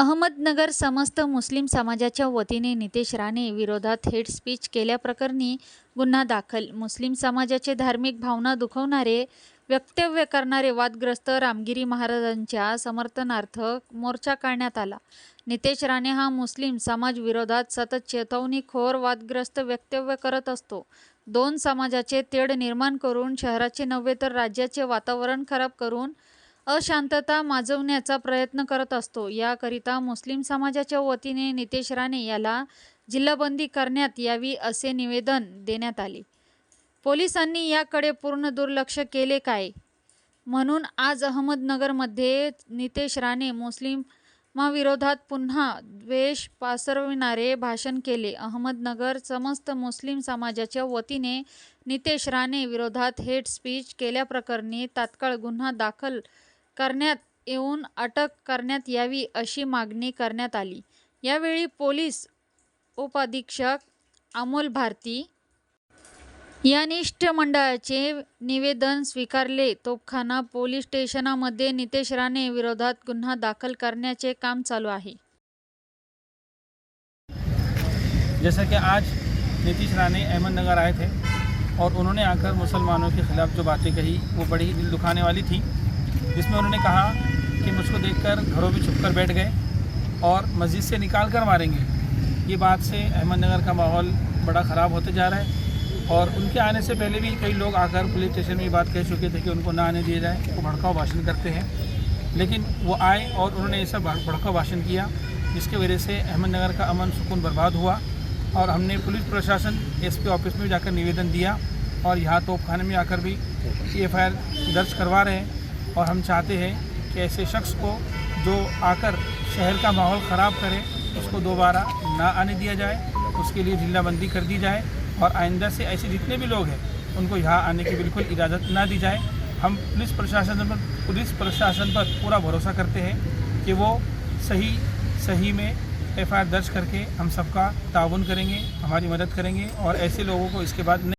अहमदनगर समस्त मुस्लिम समाजाच्या वतीने नितेश राणे विरोधात हेट स्पीच केल्याप्रकरणी गुन्हा दाखल. मुस्लिम समाजाचे धार्मिक भावना दुखवणारे वक्तव्य करणारे वादग्रस्त रामगिरी महाराजांच्या समर्थनार्थ मोर्चा काढण्यात आला. नितेश राणे हा मुस्लिम समाज विरोधात सतत चेतवणीखोर वादग्रस्त वक्तव्य करत असतो. दोन समाजाचे तेढ निर्माण करून शहराचे नव्हे तर राज्याचे वातावरण खराब करून अशांतता माजवण्याचा प्रयत्न करत असतो. याकरिता मुस्लिम समाजाच्या वतीने नितेश राणे याला जिल्हाबंदी करण्यात यावी असे निवेदन देण्यात आले. पोलिसांनी याकडे पूर्ण दुर्लक्ष केले काय? म्हणून आज अहमदनगरमध्ये नितेश राणे मुस्लिमाविरोधात पुन्हा द्वेष पसरविणारे भाषण केले. अहमदनगर समस्त मुस्लिम समाजाच्या वतीने नितेश राणे विरोधात हेट स्पीच केल्याप्रकरणी तात्काळ गुन्हा दाखल करण्यात येऊन अटक करण्यात यावी अशी मागणी करण्यात आली. यावेळी पोलीस उपअधीक्षक अमोल भारती यानिष्ठ मंडळाचे निवेदन स्वीकारले. तोपखाना पोलीस स्टेशनामध्ये नितेश राणे विरोधात गुन्हा दाखल करण्याचे काम चालू आहे. जैसा कि आज नीतीश राणे अहमदनगर आए थे और उन्होंने आकर मुसलमानों के ख़िलाफ़ जो बातें कही वो बड़ी दिल दुखाने वाली थी। जिसमें उन्होंने कहा कि मुझको देखकर घरों में छुप कर बैठ गए और मस्जिद से निकाल कर मारेंगे। ये बात से अहमदनगर का माहौल बड़ा ख़राब होते जा रहा है और उनके आने से पहले भी कई लोग आकर पुलिस स्टेशन में ये बात कह चुके थे कि उनको ना आने दिया जाए वो भड़काऊ भाषण करते हैं। लेकिन वो आए और उन्होंने ऐसा भड़काऊ भाषण किया, जिसके वजह से अहमदनगर का अमन सुकून बर्बाद हुआ और हमने पुलिस प्रशासन, एसपी ऑफ़िस में जाकर निवेदन दिया और यहाँ तोपखाने में आकर भी एफ़ दर्ज करवा रहे हैं। और हम चाहते हैं कि ऐसे शख्स को जो आकर शहर का माहौल ख़राब करे, उसको दोबारा ना आने दिया जाए, उसके लिए जिल्लाबंदी कर दी जाए और आइंदा से ऐसे जितने भी लोग हैं, उनको यहाँ आने की बिल्कुल इजाज़त ना दी जाए। हम पुलिस प्रशासन पर, पुलिस प्रशासन पर पूरा भरोसा करते हैं कि वो सही सही में एफआईआर दर्ज करके हम सबका ताउन करेंगे, हमारी मदद करेंगे और ऐसे लोगों को इसके बाद